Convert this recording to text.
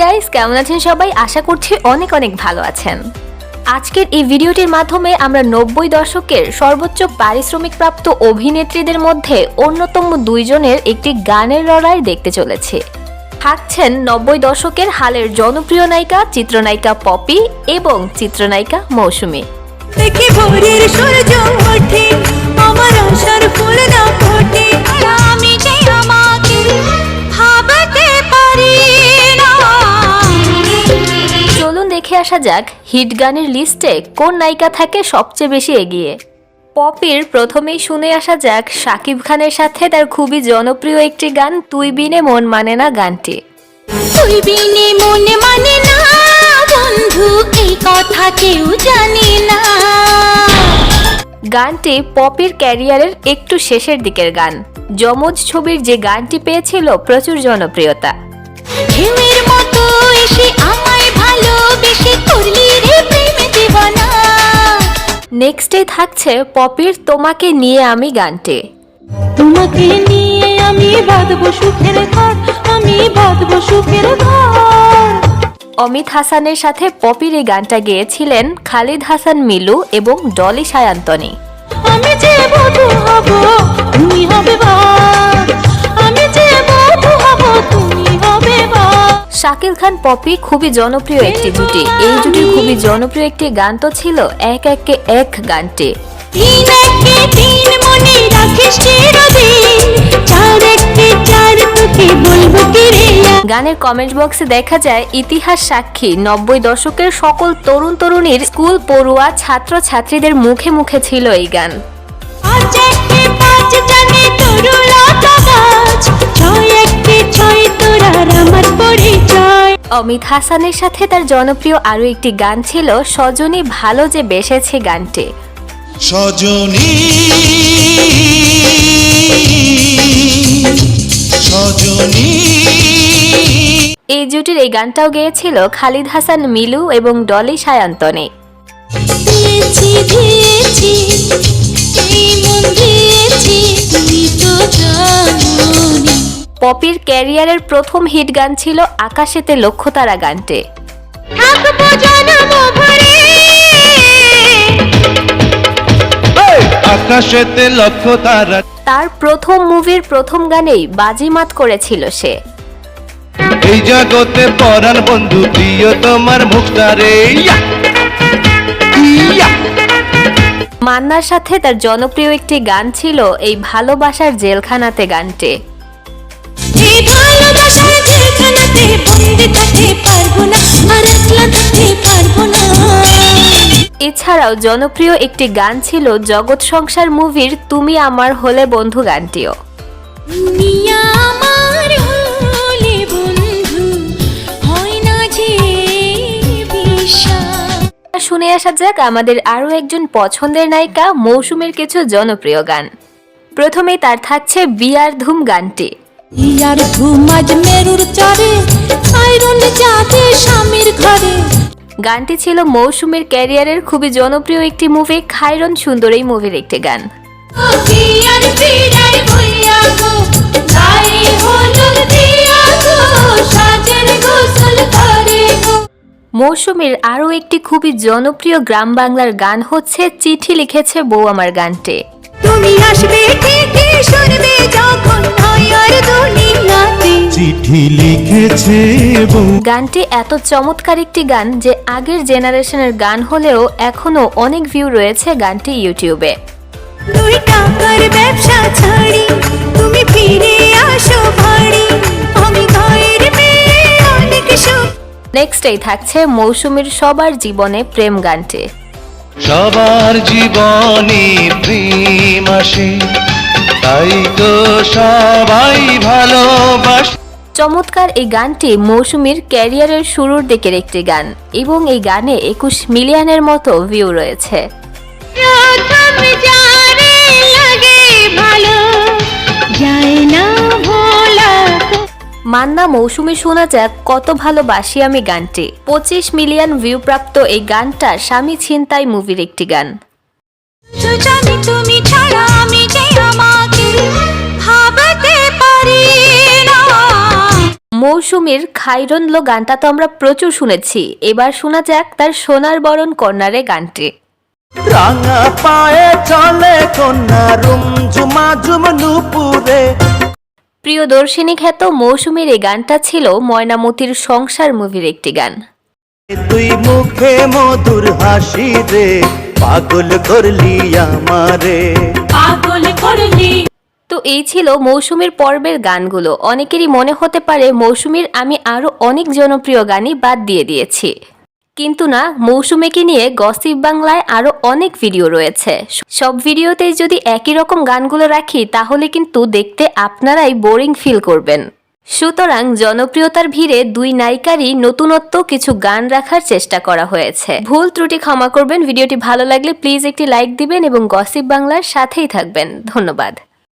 Guys কেমন আছেন সবাই? আশা করছি অনেক অনেক ভালো আছেন। আজকের এই ভিডিওটির মাধ্যমে আমরা নব্বই দশকের সর্বোচ্চ পারিশ্রমিক প্রাপ্ত অভিনেত্রীদের মধ্যে অন্যতম দুইজনের একটি গানের লড়াই দেখতে চলেছে। থাকছেন নব্বই দশকের হালের জনপ্রিয় নায়িকা চিত্রনায়িকা পপি এবং চিত্রনায়িকা মৌসুমী। দেখি ভোরের সূর্য ওঠে আমার আশার ফুল না ফোটে দেখে আসা যাক হিট গানের লিস্টে কোন নায়িকা থাকে সবচেয়ে বেশি এগিয়ে। পপির প্রথমেই শুনে আসা যাক শাকিব খানের সাথে তার খুবই জনপ্রিয় একটি গান তুই বিনে মন মানে না গানটি। তুই বিনে মনে মানে না বন্ধু এই কথা কেউ জানে না। গানটি পপির ক্যারিয়ারের একটু শেষের দিকের গান। যমজ ছবির যে গানটি পেয়েছিল প্রচুর জনপ্রিয়তা। ঢেউয়ের মতো এসে আমায় নেক্সটে থাকছে পপির তোমাকে নিয়ে আমি গানটি। তোমাকে নিয়ে আমি বাঁধবো সুখের ঘর আমি বাঁধবো সুখের ঘর। অমিত হাসানের সাথে পপির এই গানটা গেয়েছিলেন খালিদ হাসান মিলু এবং ডলি সায়ান্তনী। আমি যে বধু হব তুমি হবে শাকিল খান পপি খুবই জনপ্রিয় একটি জুটি। এই জুটির খুবই জনপ্রিয় একটি গান তো ছিল এক একে এক গানটি। গানের কমেন্ট বক্সে দেখা যায় ইতিহাস সাক্ষী নব্বই দশকের সকল তরুণ তরুণীর স্কুল পড়ুয়া ছাত্র ছাত্রীদের মুখে মুখে ছিল এই গান। ছয় তোরার আমার পরিচয়। অমিত হাসানের সাথে তার জনপ্রিয় আরও একটি গান ছিল সজনী ভালো যে বেসেছে গানটি। সজনী সজনী। এই জুটির এই গানটাও গেয়েছিল খালিদ হাসান মিলু এবং ডলি সায়ন্তনে। এই মন দিয়েছি তুমি তো পপির ক্যারিয়ারের প্রথম হিট গান ছিল আকাশেতে লক্ষ্যতারা গানটি। থাকব আকাশেতে লক্ষ তার প্রথম মুভির প্রথম গানেই বাজিমাত করেছিল সে। এই জগতে পরাণ বন্ধু প্রিয় তোমার মুখটারে! মান্নার সাথে তার জনপ্রিয় একটি গান ছিল এই ভালোবাসার জেলখানাতে গানটি। এই ভালোবাসার জেলখানাতে বন্দি থাকতে পারব না আর একলা থাকতে পারব না। এছাড়াও জনপ্রিয় একটি গান ছিল জগৎ সংসার মুভির তুমি আমার হলে বন্ধু গানটিও। শুনে আসা যাক আমাদের আরও একজন পছন্দের নায়িকা মৌসুমের কিছু জনপ্রিয় গান। প্রথমেই তার থাকছে বিয়ার ধুম গানটি। ইয়ার ঘুমাজ মেরুর চরে স্বামীর ঘরে। গানটি ছিল মৌসুমীর ক্যারিয়ারের খুবই জনপ্রিয় একটি মুভি খায়রন সুন্দর এই মুভির একটি গান। মৌসুমীর আরও একটি খুবই জনপ্রিয় গ্রাম বাংলার গান হচ্ছে চিঠি লিখেছে বউ আমার গানটি। তুমি আসবে ঠিকই শুনবে যখন হয় আর দুনিয়াতে চিঠি লিখেছে গানটি এত চমৎকার একটি গান যে আগের জেনারেশনের গান হলেও এখনও অনেক ভিউ রয়েছে গানটি ইউটিউবে। দুই টাকার ব্যবসা ছাড়ি তুমি ফিরে আসো বাড়ি আমি ঘরের মেয়ে অনেক সুখ। নেক্সটেই থাকছে মৌসুমীর সবার জীবনে প্রেম গানটি। সবার জীবনে প্রেম আসে। তাই তো সবাই ভালোবাস। চমৎকার এই গানটি মৌসুমীর ক্যারিয়ারের শুরুর দিকের একটি গান এবং এই গানে একুশ মিলিয়নের মতো ভিউ রয়েছে। প্রথম যারে লাগে ভালো যায় না ভোলা। মান্না মৌসুমী শোনা যাক কত ভালোবাসি আমি গানটি। পঁচিশ মিলিয়ন ভিউ প্রাপ্ত এই গানটা স্বামী ছিনতাই মুভির একটি গান। তুমি ছাড়া আমি মৌসুমীর খাইরনলো গানটা তো আমরা প্রচুর শুনেছি। এবার শোনা যাক তার সোনার বরণ কন্যারে গানটি। রাঙা পায়ে চলে কন্যা ঝুমা নুপুরে। প্রিয়দর্শিনী খ্যাত মৌসুমীর এই গানটা ছিল ময়নামতির সংসার মুভির একটি গান। তুই মুখে মধুর হাসি রে পাগল করলি আমারে। পাগল করলি তো এই ছিল মৌসুমীর পর্বের গানগুলো। অনেকেরই মনে হতে পারে মৌসুমীর আমি আরও অনেক জনপ্রিয় গানই বাদ দিয়ে দিয়েছি। কিন্তু না, মৌসুমীকে নিয়ে গসিপ বাংলায় আরও অনেক ভিডিও রয়েছে। সব ভিডিওতেই যদি একই রকম গানগুলো রাখি, তাহলে কিন্তু দেখতে আপনারাই বোরিং ফিল করবেন। সুতরাং জনপ্রিয়তার ভিড়ে দুই নায়িকারই নতুনত্ব কিছু গান রাখার চেষ্টা করা হয়েছে। ভুল ত্রুটি ক্ষমা করবেন, ভিডিওটি ভালো লাগলে প্লিজ একটি লাইক দিবেন এবং গসিপ বাংলার সাথেই থাকবেন। ধন্যবাদ।